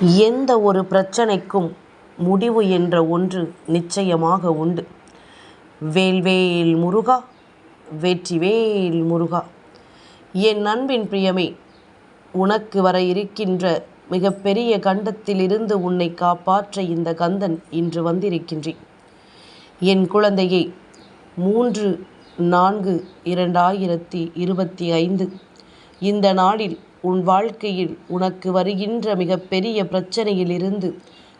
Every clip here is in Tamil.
எந்த ஒரு பிரச்சனைக்கும் முடிவு என்ற ஒன்று நிச்சயமாக உண்டு. வேல்வேல் முருகா வெற்றிவேல் முருகா என் அன்பின் பிரியமே உனக்கு வர இருக்கின்ற மிகப்பெரிய கண்டத்திலிருந்து உன்னை காப்பாற்ற இந்த கந்தன் இன்று வந்திருக்கின்றேன். என் குழந்தையை மூன்று நான்கு இரண்டாயிரத்தி இருபத்தி ஐந்து இந்த நாளில் உன் வாழ்க்கையில் உனக்கு வருகின்ற மிகப்பெரிய பிரச்சனையிலிருந்து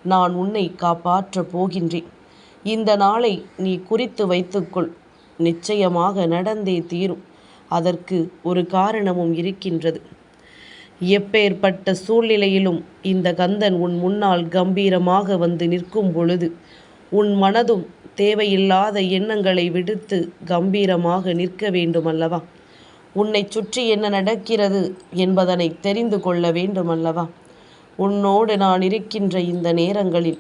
நான் உன்னை காப்பாற்றப் போகின்றேன். இந்த நாளை நீ குறித்து வைத்துக்கொள். நிச்சயமாக நடந்தே தீரும். அதற்கு ஒரு காரணமும் இருக்கின்றது. எப்பேற்பட்ட சூழ்நிலையிலும் இந்த கந்தன் உன் முன்னால் கம்பீரமாக வந்து நிற்கும் பொழுது உன் மனதும் தேவையில்லாத எண்ணங்களை விடுத்து கம்பீரமாக நிற்க வேண்டுமல்லவா? உன்னைச் சுற்றி என்ன நடக்கிறது என்பதனை தெரிந்து கொள்ள வேண்டுமல்லவா? உன்னோடு நான் இருக்கின்ற இந்த நேரங்களில்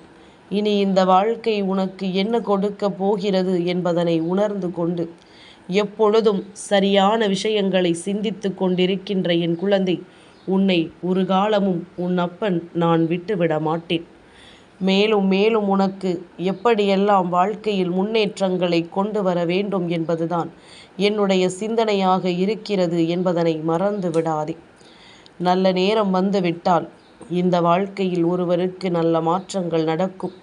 இனி இந்த வாழ்க்கை உனக்கு என்ன கொடுக்கப் போகிறது என்பதனை உணர்ந்து கொண்டு எப்பொழுதும் சரியான விஷயங்களை சிந்தித்து கொண்டிருக்கின்ற என் குழந்தை உன்னை ஒரு காலமும் உன் அப்பன் நான் விட்டுவிட மாட்டேன். மேலும் மேலும் உனக்கு எப்படியெல்லாம் வாழ்க்கையில் முன்னேற்றங்களை கொண்டு வர வேண்டும் என்பதுதான் என்னுடைய சிந்தனையாக இருக்கிறது என்பதனை மறந்து விடாதே. நல்ல நேரம் வந்துவிட்டால் இந்த வாழ்க்கையில் ஒருவருக்கு நல்ல மாற்றங்கள் நடக்கும்.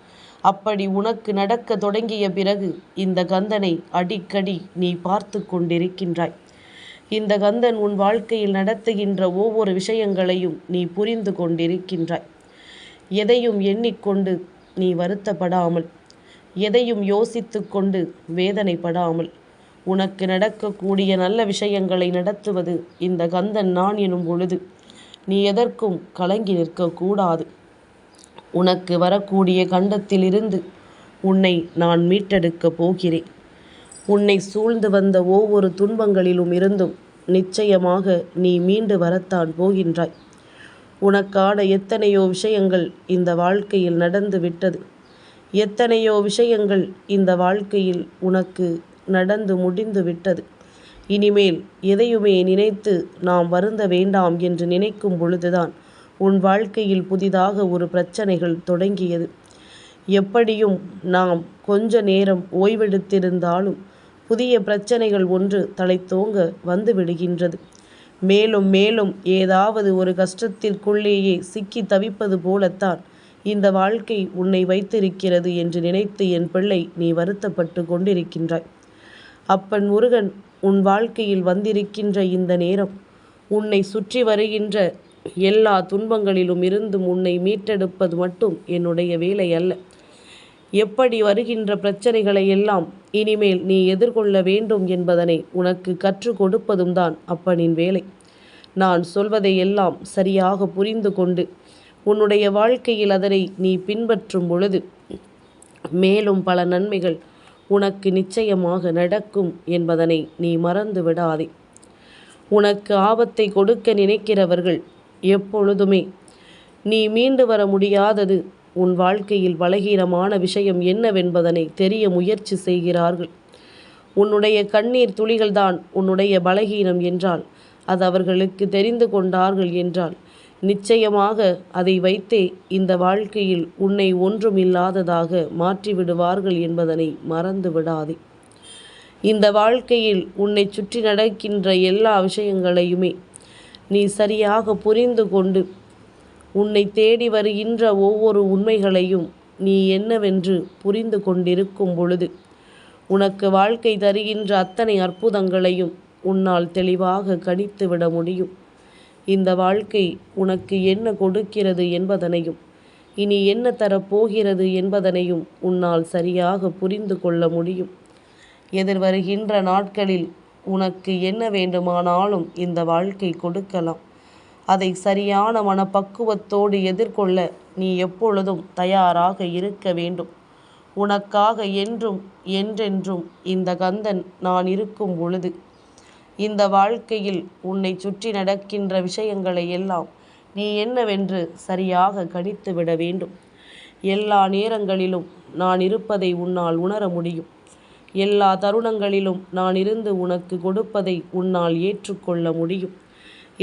அப்படி உனக்கு நடக்க தொடங்கிய பிறகு இந்த கந்தனை அடிக்கடி நீ பார்த்து கொண்டிருக்கின்றாய். இந்த கந்தன் உன் வாழ்க்கையில் நடத்துகின்ற ஒவ்வொரு விஷயங்களையும் நீ புரிந்து கொண்டிருக்கின்றாய். எதையும் எண்ணிக்கொண்டு நீ வருத்தப்படாமல் எதையும் யோசித்து கொண்டு வேதனைப்படாமல் உனக்கு நடக்கக்கூடிய நல்ல விஷயங்களை நடத்துவது இந்த கந்தன் நான் எனும் பொழுது நீ எதற்கும் கலங்கி நிற்கக்கூடாது. உனக்கு வரக்கூடிய கண்டத்திலிருந்து உன்னை நான் மீட்டெடுக்கப் போகிறேன். உன்னை சூழ்ந்து வந்த ஒவ்வொரு துன்பங்களிலும் இருந்தும் நிச்சயமாக நீ மீண்டு வரத்தான் போகின்றாய். உனக்கான எத்தனையோ விஷயங்கள் இந்த வாழ்க்கையில் நடந்து விட்டது. எத்தனையோ விஷயங்கள் இந்த வாழ்க்கையில் உனக்கு நடந்து முடிந்து விட்டது. இனிமேல் எதையுமே நினைத்து நாம் வருந்த வேண்டாம் என்று நினைக்கும் பொழுதுதான் உன் வாழ்க்கையில் புதிதாக ஒரு பிரச்சனைகள் தொடங்கியது. எப்படியும் நாம் கொஞ்ச நேரம் ஓய்வெடுத்திருந்தாலும் புதிய பிரச்சனைகள் ஒன்று தலைத்தோங்க வந்துவிடுகின்றது. மேலும் மேலும் ஏதாவது ஒரு கஷ்டத்திற்குள்ளேயே சிக்கித் தவிப்பது போலத்தான் இந்த வாழ்க்கை உன்னை வைத்திருக்கிறது என்று நினைத்து என் பிள்ளை நீ வருத்தப்பட்டு கொண்டிருக்கின்றாய். அப்பன் முருகன் உன் வாழ்க்கையில் வந்திருக்கின்ற இந்த நேரம் உன்னை சுற்றி வருகின்ற எல்லா துன்பங்களிலும் இருந்தும் உன்னை மீட்டெடுப்பது மட்டும் என்னுடைய வேலை அல்ல. எப்படி வருகின்ற பிரச்சனைகளை எல்லாம் இனிமேல் நீ எதிர்கொள்ள வேண்டும் என்பதனை உனக்கு கற்றுக் கொடுப்பதும் தான் அப்பனின் வேலை. நான் சொல்வதை எல்லாம் சரியாக புரிந்து கொண்டு உன்னுடைய வாழ்க்கையில் அதனை நீ பின்பற்றும் பொழுது மேலும் பல நன்மைகள் உனக்கு நிச்சயமாக நடக்கும் என்பதனை நீ மறந்து விடாதே. உனக்கு ஆபத்தை கொடுக்க நினைக்கிறவர்கள் எப்பொழுதுமே நீ மீண்டு வர முடியாதது உன் வாழ்க்கையில் பலகீனமான விஷயம் என்னவென்பதனை தெரிய முயற்சி செய்கிறார்கள். உன்னுடைய கண்ணீர் துளிகள்தான் உன்னுடைய பலகீனம் என்றால் அது அவர்களுக்கு தெரிந்து கொண்டார்கள் என்றால் நிச்சயமாக அதை வைத்தே இந்த வாழ்க்கையில் உன்னை ஒன்றும் இல்லாததாக மாற்றிவிடுவார்கள் என்பதனை மறந்து விடாதே. இந்த வாழ்க்கையில் உன்னை சுற்றி நடக்கின்ற எல்லா விஷயங்களையுமே நீ சரியாக புரிந்து கொண்டு உன்னை தேடி வருகின்ற ஒவ்வொரு உண்மைகளையும் நீ என்னவென்று புரிந்து கொண்டிருக்கும் பொழுது உனக்கு வாழ்க்கை தருகின்ற அத்தனை அற்புதங்களையும் உன்னால் தெளிவாக கணித்துவிட முடியும். இந்த வாழ்க்கை உனக்கு என்ன கொடுக்கிறது என்பதனையும் இனி என்ன தரப்போகிறது என்பதனையும் உன்னால் சரியாக புரிந்து கொள்ள முடியும். எதிர்வருகின்ற நாட்களில் உனக்கு என்ன வேண்டுமானாலும் இந்த வாழ்க்கை கொடுக்கலாம். அதை சரியான மனப்பக்குவத்தோடு எதிர்கொள்ள நீ எப்பொழுதும் தயாராக இருக்க வேண்டும். உனக்காக என்றும் என்றென்றும் இந்த கந்தன் நான் இருக்கும் பொழுது இந்த வாழ்க்கையில் உன்னை சுற்றி நடக்கின்ற விஷயங்களை எல்லாம் நீ என்னவென்று சரியாக கணித்துவிட வேண்டும். எல்லா நேரங்களிலும் நான் இருப்பதை உன்னால் உணர முடியும். எல்லா தருணங்களிலும் நான் இருந்து உனக்கு கொடுப்பதை உன்னால் ஏற்றுக்கொள்ள முடியும்.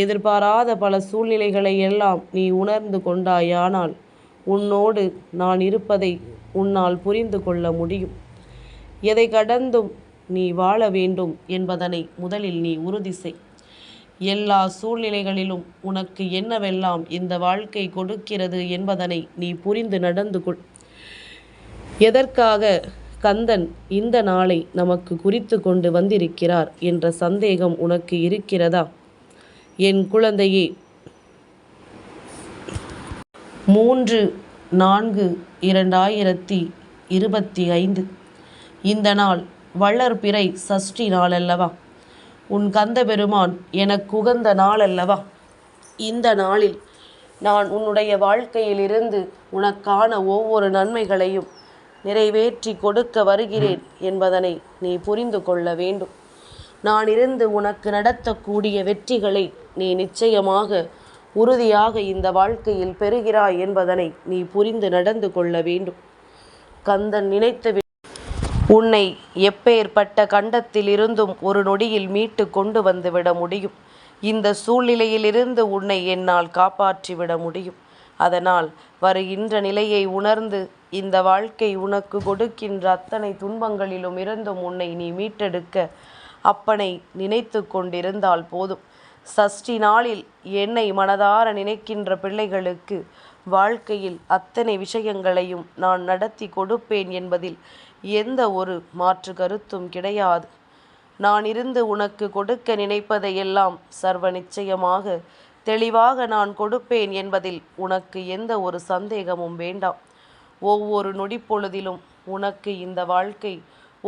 எதிர்பாராத பல சூழ்நிலைகளை எல்லாம் நீ உணர்ந்து கொண்டாயானால் உன்னோடு நான் இருப்பதை உன்னால் புரிந்து கொள்ள முடியும். எதை கடந்தும் நீ வாழ வேண்டும் என்பதனை முதலில் நீ உறுதி செய். எல்லா சூழ்நிலைகளிலும் உனக்கு என்னவெல்லாம் இந்த வாழ்க்கை கொடுக்கிறது என்பதனை நீ புரிந்து நடந்து கொள். எதற்காக கந்தன் இந்த நாளை நமக்கு குறித்து கொண்டு வந்திருக்கிறார் என்ற சந்தேகம் உனக்கு இருக்கிறதா? என் குழந்தையே. மூன்று நான்கு இரண்டாயிரத்தி இருபத்தி ஐந்து. இந்த நாள் வளர்பிறை சஷ்டி நாள் அல்லவா உன் கந்த பெருமான் எனக்கு உகந்த நாள் அல்லவா இந்த நாளில் நான் உன்னுடைய வாழ்க்கையிலிருந்து உனக்கான ஒவ்வொரு நன்மைகளையும் நிறைவேற்றி கொடுக்க வருகிறேன் என்பதனை நீ புரிந்து கொள்ள வேண்டும். நான் இருந்து உனக்கு நடத்தக்கூடிய வெற்றிகளை நீ நிச்சயமாக உறுதியாக இந்த வாழ்க்கையில் பெறுகிறாய் என்பதனை நீ புரிந்து நடந்து கொள்ள வேண்டும். கந்தன் நினைத்த உன்னை எப்பேற்பட்ட கண்டத்திலிருந்தும் ஒரு நொடியில் மீட்டு கொண்டு வந்துவிட முடியும். இந்த சூழ்நிலையிலிருந்து உன்னை என்னால் காப்பாற்றிவிட முடியும். அதனால் வருகின்ற நிலையை உணர்ந்து இந்த வாழ்க்கை உனக்கு கொடுக்கின்ற அத்தனை துன்பங்களிலும் இருந்தும் உன்னை நீ மீட்டெடுக்க அப்பனை நினைத்து கொண்டிருந்தால் போதும். சஷ்டி நாளில் என்னை மனதார நினைக்கின்ற பிள்ளைகளுக்கு வாழ்க்கையில் அத்தனை விஷயங்களையும் நான் நடத்தி கொடுப்பேன் என்பதில் எந்த ஒரு மாற்று கருத்தும் கிடையாது. நான் இருந்து உனக்கு கொடுக்க நினைப்பதையெல்லாம் சர்வ நிச்சயமாக தெளிவாக நான் கொடுப்பேன் என்பதில் உனக்கு எந்த ஒரு சந்தேகமும் வேண்டாம். ஒவ்வொரு நொடிப்பொழுதிலும் உனக்கு இந்த வாழ்க்கை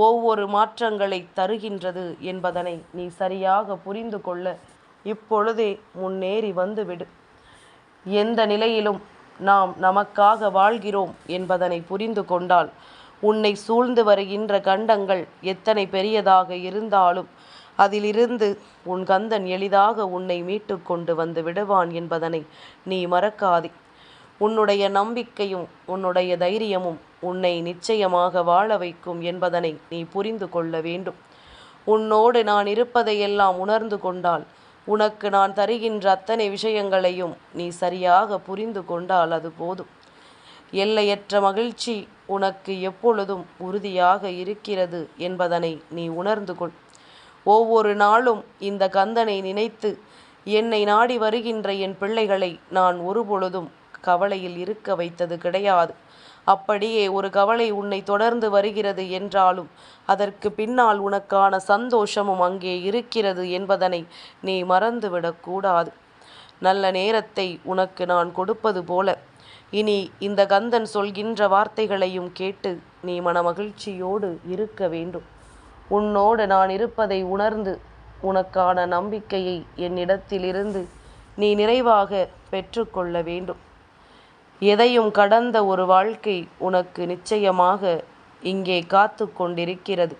ஒவ்வொரு மாற்றங்களை தருகின்றது என்பதனை நீ சரியாக புரிந்து கொள்ள இப்பொழுதே முன்னேறி வந்துவிடு. எந்த நிலையிலும் நாம் நமக்காக வாழ்கிறோம் என்பதனை புரிந்து கொண்டால் உன்னை சூழ்ந்து வருகின்ற கண்டங்கள் எத்தனை பெரியதாக இருந்தாலும் அதிலிருந்து உன் கந்தன் எளிதாக உன்னை மீட்டு கொண்டு வந்து விடுவான் என்பதனை நீ மறக்காதே. உன்னுடைய நம்பிக்கையும் உன்னுடைய தைரியமும் உன்னை நிச்சயமாக வாழ வைக்கும் என்பதனை நீ புரிந்து கொள்ள வேண்டும். உன்னோடு நான் இருப்பதையெல்லாம் உணர்ந்து கொண்டால் உனக்கு நான் தருகின்ற அத்தனை விஷயங்களையும் நீ சரியாக புரிந்து கொண்டால் அது போதும். எல்லையற்ற மகிழ்ச்சி உனக்கு எப்பொழுதும் உறுதியாக இருக்கிறது என்பதனை நீ உணர்ந்து கொள். ஒவ்வொரு நாளும் இந்த கந்தனை நினைத்து என்னை நாடி வருகின்ற என் பிள்ளைகளை நான் ஒருபொழுதும் கவலையில் இருக்க வைத்தது கிடையாது. அப்படியே ஒரு கவலை உன்னை தொடர்ந்து வருகிறது என்றாலும் அதற்கு பின்னால் உனக்கான சந்தோஷமும் அங்கே இருக்கிறது என்பதனை நீ மறந்துவிடக்கூடாது நல்ல நேரத்தை உனக்கு நான் கொடுப்பது போல. இனி இந்த கந்தன் சொல்கின்ற வார்த்தைகளையும் கேட்டு நீ மனமகிழ்ச்சியோடு இருக்க வேண்டும். உன்னோடு நான் இருப்பதை உணர்ந்து உனக்கான நம்பிக்கையை என்னிடத்திலிருந்து நீ நிறைவாக பெற்றுக்கொள்ள வேண்டும். எதையும் கடந்த ஒரு வாழ்க்கை உனக்கு நிச்சயமாக இங்கே காத்து கொண்டிருக்கிறது.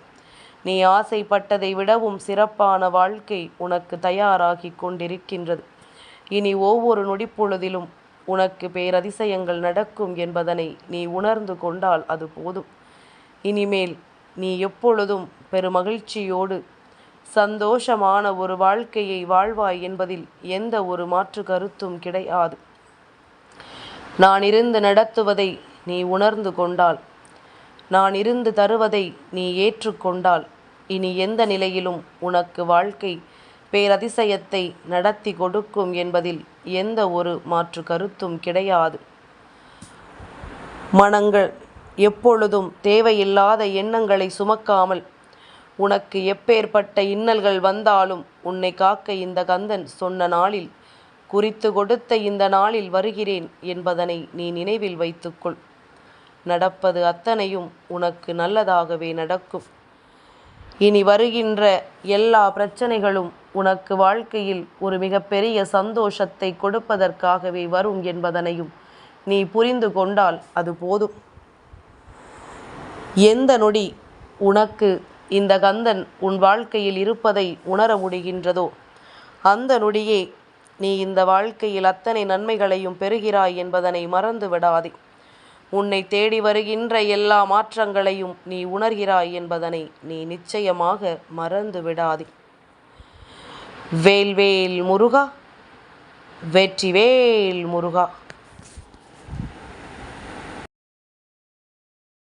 நீ ஆசைப்பட்டதை விடவும் சிறப்பான வாழ்க்கை உனக்கு தயாராகி கொண்டிருக்கின்றது. இனி ஒவ்வொரு நொடிப்பொழுதிலும் உனக்கு பேரதிசயங்கள் நடக்கும் என்பதனை நீ உணர்ந்து கொண்டால் அது போதும். இனிமேல் நீ எப்பொழுதும் பெருமகிழ்ச்சியோடு சந்தோஷமான ஒரு வாழ்க்கையை வாழ்வாய் என்பதில் எந்த ஒரு மாற்று கருத்தும் கிடையாது. நான் இருந்து நடத்துவதை நீ உணர்ந்து கொண்டால். நான் இருந்து தருவதை நீ ஏற்றுக்கொண்டால் இனி எந்த நிலையிலும் உனக்கு வாழ்க்கை பேரதிசயத்தை நடத்தி கொடுக்கும் என்பதில் எந்த ஒரு மாற்று கருத்தும் கிடையாது. மனங்கள் எப்பொழுதும் தேவையில்லாத எண்ணங்களை சுமக்காமல் உனக்கு எப்பேற்பட்ட இன்னல்கள் வந்தாலும் உன்னை காக்க இந்த கந்தன் சொன்ன நாளில் குறித்து கொடுத்த இந்த நாளில் வருகிறேன் என்பதனை நீ நினைவில் வைத்துக்கொள். நடப்பது அத்தனையும் உனக்கு நல்லதாகவே நடக்கும். இனி வருகின்ற எல்லா பிரச்சனைகளும் உனக்கு வாழ்க்கையில் ஒரு மிகப்பெரிய சந்தோஷத்தை கொடுப்பதற்காகவே வரும் என்பதனையும் நீ புரிந்து கொண்டால் அது போதும். எந்த நொடி உனக்கு இந்த கந்தன் உன் வாழ்க்கையில் இருப்பதை உணர முடிகின்றதோ அந்த நொடியே நீ இந்த வாழ்க்கையில் அத்தனை நன்மைகளையும் பெறுகிறாய் என்பதனை மறந்து விடாதே. உன்னை தேடி வருகின்ற எல்லா மாற்றங்களையும் நீ உணர்கிறாய் என்பதனை நீ நிச்சயமாக மறந்து விடாதே. வேல்வேல் முருகா வெற்றிவேல் முருகா.